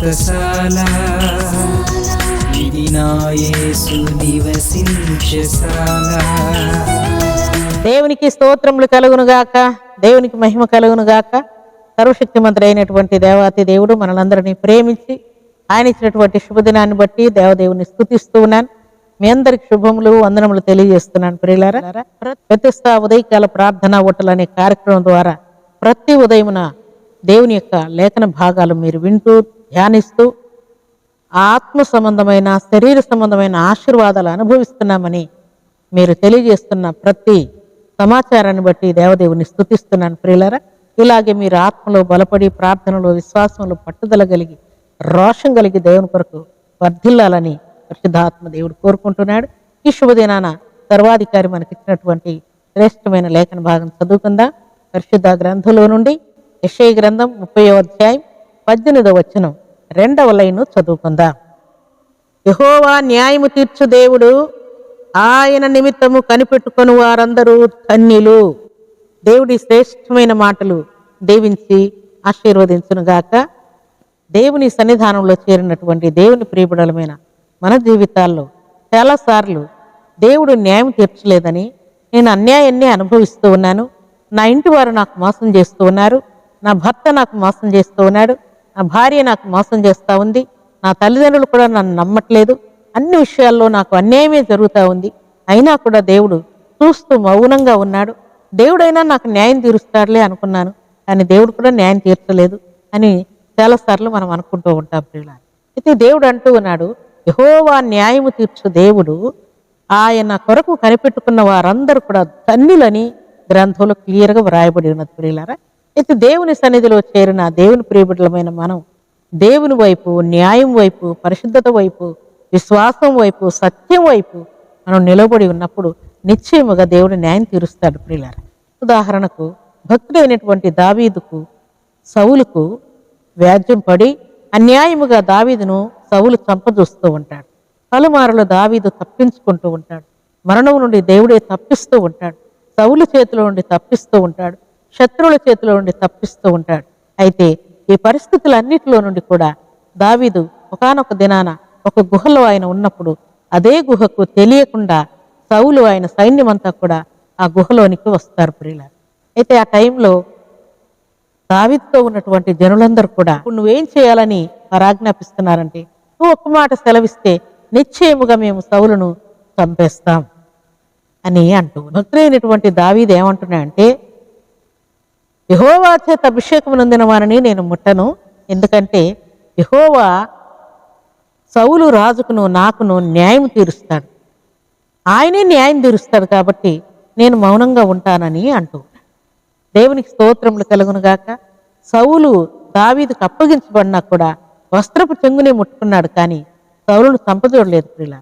వ్రతశాల ఇది నివసించశాల దేవునికి స్తోత్రములు కలుగును గాక దేవునికి మహిమ కలుగునుగాక సర్వశక్తిమంతుడు అయినటువంటి దేవాతి దేవుడు మనలందరినీ ప్రేమించి ఆయన ఇచ్చినటువంటి శుభదినాన్ని బట్టి దేవదేవుని స్థుతిస్తూ ఉన్నాను. మీ అందరికి శుభములు వందనములు తెలియజేస్తున్నాను ప్రియులారా. ప్రతిష్ట ఉదయకాల ప్రార్థన ఓటలు అనే కార్యక్రమం ద్వారా ప్రతి ఉదయమున దేవుని యొక్క లేఖన భాగాలు మీరు వింటూ ధ్యానిస్తూ ఆత్మ సంబంధమైన శరీర సంబంధమైన ఆశీర్వాదాలు అనుభవిస్తున్నామని మీరు తెలియజేస్తున్న ప్రతి సమాచారాన్ని బట్టి దేవదేవుని స్తుతిస్తున్నాను ప్రియులరా. ఇలాగే మీరు ఆత్మలో బలపడి ప్రార్థనలో విశ్వాసంలో పట్టుదల కలిగి రోషం కలిగి దేవుని కొరకు వర్ధిల్లాలని పరిశుద్ధాత్మ దేవుడు కోరుకుంటున్నాడు. ఈ శుభదినాన సర్వాధికారి మనకి ఇచ్చినటువంటి శ్రేష్టమైన లేఖన భాగం చదువుకుందాం. పరిశుద్ధ గ్రంథంలో నుండి యశయ గ్రంథం ముప్పై అధ్యాయం పద్దెనిమిదో వచనం. రెండవ లైను చదువుకుందాం. యహోవా న్యాయము తీర్చు దేవుడు ఆయన నిమిత్తము కనిపెట్టుకొని వారందరూ ధన్యులు. దేవుడి శ్రేష్టమైన మాటలు దేవించి ఆశీర్వదించునుగాక దేవుని సన్నిధానంలో చేరినటువంటి దేవుని ప్రియబడలమైన మన జీవితాల్లో చాలాసార్లు దేవుడు న్యాయం తీర్చలేదని నేను అన్యాయాన్ని అనుభవిస్తూ ఉన్నాను. నా ఇంటి వారు నాకు మోసం చేస్తూ ఉన్నారు. నా భర్త నాకు మోసం చేస్తూ ఉన్నాడు. నా భార్య నాకు మోసం చేస్తూ ఉంది. నా తల్లిదండ్రులు కూడా నన్ను నమ్మట్లేదు. అన్ని విషయాల్లో నాకు అన్యాయమే జరుగుతూ ఉంది. అయినా కూడా దేవుడు చూస్తూ మౌనంగా ఉన్నాడు. దేవుడైనా నాకు న్యాయం తీరుస్తాడులే అనుకున్నాను. కానీ దేవుడు కూడా న్యాయం తీర్చలేదు అని చాలాసార్లు మనం అనుకుంటూ ఉంటాం ప్రియుల అయితే దేవుడు అంటూ ఉన్నాడు యహోవా న్యాయము తీర్చు దేవుడు ఆయన కొరకు కనిపెట్టుకున్న వారందరూ కూడా ధన్యులని గ్రంథంలో క్లియర్గా వ్రాయబడి ఉన్నది ప్రియులారా. అయితే దేవుని సన్నిధిలో చేరిన దేవుని ప్రియబిడ్డలమైన మనం దేవుని వైపు న్యాయం వైపు పరిశుద్ధత వైపు విశ్వాసం వైపు సత్యం వైపు మనం నిలబడి ఉన్నప్పుడు నిశ్చయముగా దేవుడు న్యాయం తీరుస్తాడు ప్రియులారా. ఉదాహరణకు భక్తుడైనటువంటి దావీదుకు సౌలుకు వ్యాజ్యం పడి అన్యాయముగా దావీదును సౌలు చంపజూస్తూ ఉంటాడు. పలుమారులు దావీదు తప్పించుకుంటూ ఉంటాడు. మరణం నుండి దేవుడే తప్పిస్తూ ఉంటాడు. సౌలు చేతిలో నుండి తప్పిస్తూ ఉంటాడు. శత్రువుల చేతిలో నుండి తప్పిస్తూ ఉంటాడు. అయితే ఈ పరిస్థితులన్నిటిలో నుండి కూడా దావీదు ఒకానొక దినాన ఒక గుహలో ఆయన ఉన్నప్పుడు అదే గుహకు తెలియకుండా సౌలు ఆయన సైన్యమంతా కూడా ఆ గుహలోనికి వస్తారు ప్రియుల అయితే ఆ టైంలో దావితో ఉన్నటువంటి జనులందరూ కూడా నువ్వేం చేయాలని పరాజ్ఞాపిస్తున్నారంటే నువ్వు ఒక్క మాట సెలవిస్తే నిశ్చయముగా మేము సౌలును చంపేస్తాం అని అంటూ భక్తులైనటువంటి దావీదు ఏమంటున్నాయంటే యహోవా చేత అభిషేకం నొందిన వారిని నేను ముట్టను. ఎందుకంటే యహోవా సౌలు రాజుకును నాకును న్యాయం తీరుస్తాడు. ఆయనే న్యాయం తీరుస్తాడు కాబట్టి నేను మౌనంగా ఉంటానని అంటూ దేవునికి స్తోత్రములు కలుగునుగాక సౌలు దావీదుకు అప్పగించబడినా కూడా వస్త్రపు చెంగునే ముట్టుకున్నాడు కానీ సౌలును చంపజూడలేదు ప్రియుల.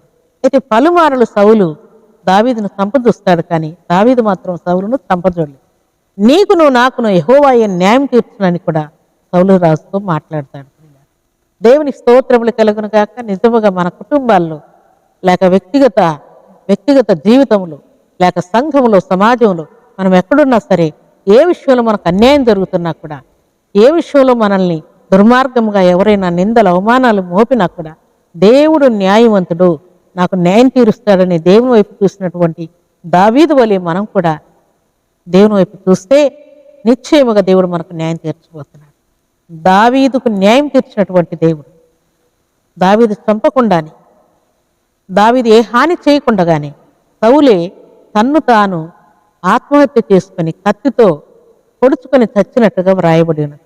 అయితే పలుమారులు సౌలు దావీదును చంపజూస్తాడు కానీ దావీదు మాత్రం సౌలును చంపజూడలేదు నీకును నాకును యహోవాయ న్యాయం తీర్చునని కూడా సౌలు రాజుతో మాట్లాడతాడు. దేవుని స్తోత్రములు కలుగును కాక నిజముగా మన కుటుంబాల్లో లేక వ్యక్తిగత వ్యక్తిగత జీవితంలో లేక సంఘంలో సమాజంలో మనం ఎక్కడున్నా సరే ఏ విషయంలో మనకు అన్యాయం జరుగుతున్నా కూడా ఏ విషయంలో మనల్ని దుర్మార్గంగా ఎవరైనా నిందలు అవమానాలు మోపినా కూడా దేవుడు న్యాయవంతుడు నాకు న్యాయం తీరుస్తాడని దేవుని వైపు చూసినటువంటి దావీదు వలె మనం కూడా దేవుని వైపు చూస్తే నిశ్చయముగా దేవుడు మనకు న్యాయం తీర్చబోతున్నాడు. దావీదుకు న్యాయం తీర్చినటువంటి దేవుడు. దావీదు చంపకుండానే దావీదు ఏ హాని చేయకుండగానే సౌలే తన్ను తాను ఆత్మహత్య చేసుకుని కత్తితో పొడుచుకొని చచ్చినట్టుగా వ్రాయబడి ఉన్నది.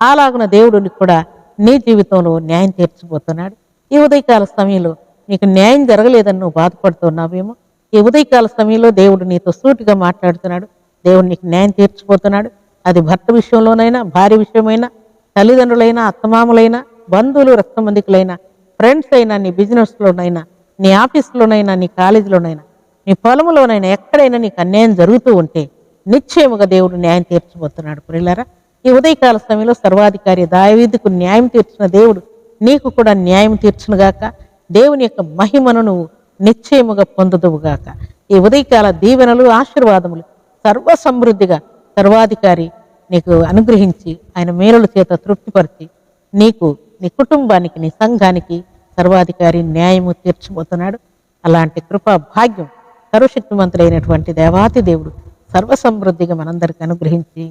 అలాగున దేవుడిని కూడా నీ జీవితంలో న్యాయం తీర్చబోతున్నాడు. ఈ ఉదయకాల సమయంలో నీకు న్యాయం జరగలేదని నువ్వు బాధపడుతున్నావేమో? ఈ ఉదయకాల సమయంలో దేవుడు నీతో సూటిగా మాట్లాడుతున్నాడు. దేవుడు నీకు న్యాయం తీర్చిపోతున్నాడు. అది భర్త విషయంలోనైనా భార్య విషయమైనా తల్లిదండ్రులైనా అత్తమామలైనా బంధువులు రక్తమందికులైనా ఫ్రెండ్స్ అయినా నీ బిజినెస్లోనైనా నీ ఆఫీస్లోనైనా నీ కాలేజీలోనైనా నీ పొలంలోనైనా ఎక్కడైనా నీకు అన్యాయం జరుగుతూ ఉంటే నిశ్చయముగా దేవుడు న్యాయం తీర్చబోతున్నాడు ప్రియులారా ఈ ఉదయకాల సమయంలో సర్వాధికారి దాయవీధికు న్యాయం తీర్చిన దేవుడు నీకు కూడా న్యాయం తీర్చునుగాక దేవుని యొక్క మహిమను నువ్వు నిశ్చయముగా పొందుదువుగాక ఈ ఉదయకాల దీవెనలు ఆశీర్వాదములు సర్వ సమృద్ధిగా సర్వాధికారి నీకు అనుగ్రహించి ఆయన మేలుల చేత తృప్తిపరిచి నీకు నీ కుటుంబానికి నీ సంఘానికి సర్వాధికారి న్యాయము తీర్చబోతున్నాడు. అలాంటి కృపా భాగ్యం సర్వశక్తిమంతులైనటువంటి దేవాతి దేవుడు సర్వసమృద్ధిగా మనందరికి అనుగ్రహించి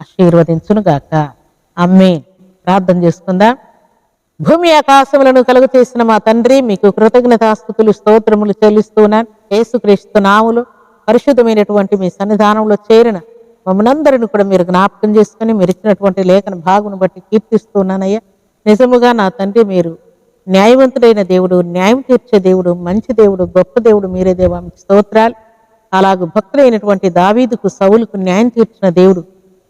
ఆశీర్వదించునుగాక. అమ్మే ప్రార్థన చేసుకుందాం. భూమి ఆకాశములను కలుగు చేసిన మా తండ్రి మీకు కృతజ్ఞతాస్థుతులు స్తోత్రములు చెల్లిస్తున్నాను యేసుక్రీస్తు నాములు. పరిశుద్ధమైనటువంటి మీ సన్నిధానంలో చేరిన మమ్మల్ందరిని కూడా మీరు జ్ఞాపకం చేసుకుని మీరు ఇచ్చినటువంటి లేఖన భాగును బట్టి కీర్తిస్తున్నానయ్యా. నిజముగా నా తండ్రి మీరు న్యాయవంతుడైన దేవుడు న్యాయం తీర్చే దేవుడు మంచి దేవుడు గొప్ప దేవుడు మీరే దేవా. మీకు స్తోత్రాలు. అలాగే భక్తులైనటువంటి దావీదుకు సౌలుకు న్యాయం తీర్చిన దేవుడు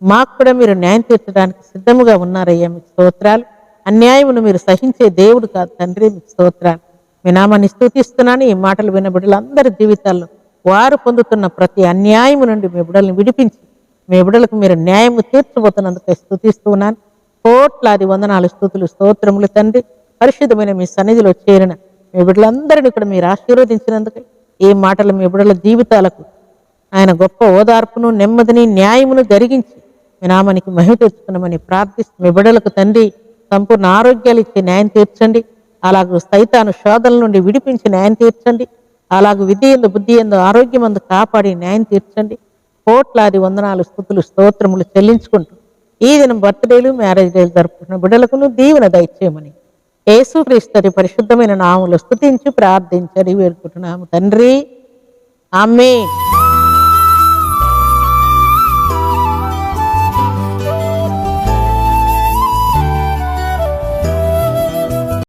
మాకు కూడా మీరు న్యాయం తీర్చడానికి సిద్ధముగా ఉన్నారయ్యా. మీకు స్తోత్రాలు. అన్యాయమును మీరు సహించే దేవుడు కాదు తండ్రి. మీకు స్తోత్రాలు. మీ నామాన్ని స్థుతిస్తున్నాను ఈ మాటలు విన్న బిడ్డలందరి జీవితాల్లో వారు పొందుతున్న ప్రతి అన్యాయము నుండి మీ బిడ్డలను విడిపించి మీ బిడ్డలకు మీరు న్యాయము తీర్చబోతున్నందుకు స్థుతిస్తున్నాను కోట్లాది వందనాలు స్థుతులు స్తోత్రములు తండ్రి. పరిశుద్ధమైన మీ సన్నిధిలో చేరిన మీ బిడ్డలందరినీ కూడా మీరు ఆశీర్వదించినందుకు ఈ మాటలు మీ బిడ్డల జీవితాలకు ఆయన గొప్ప ఓదార్పును నెమ్మదిని న్యాయమును జరిగించి మీ నామానికి మహిమ తెచ్చుకున్నామని ప్రార్థిస్తూ మీ బిడ్డలకు తండ్రి సంపూర్ణ ఆరోగ్యాలు ఇచ్చి న్యాయం తీర్చండి. అలాగే సైతాను శోధల నుండి విడిపించి న్యాయం తీర్చండి. అలాగ విద్య ఎందు బుద్ధి ఎందు ఆరోగ్యం ఎందు కాపాడి న్యాయం తీర్చండి. కోట్లాది వందనాలు స్థుతులు స్తోత్రములు చెల్లించుకుంటూ ఈ దినం బర్త్డేలు మ్యారేజ్ డేలు జరుపుకున్న బిడ్డలకును దీవెన దయచేయమని యేసుక్రీస్తు పరిశుద్ధమైన నాములు స్తుతించి ప్రార్థించని వేడుకుంటున్నాము. తండ్రి ఆమె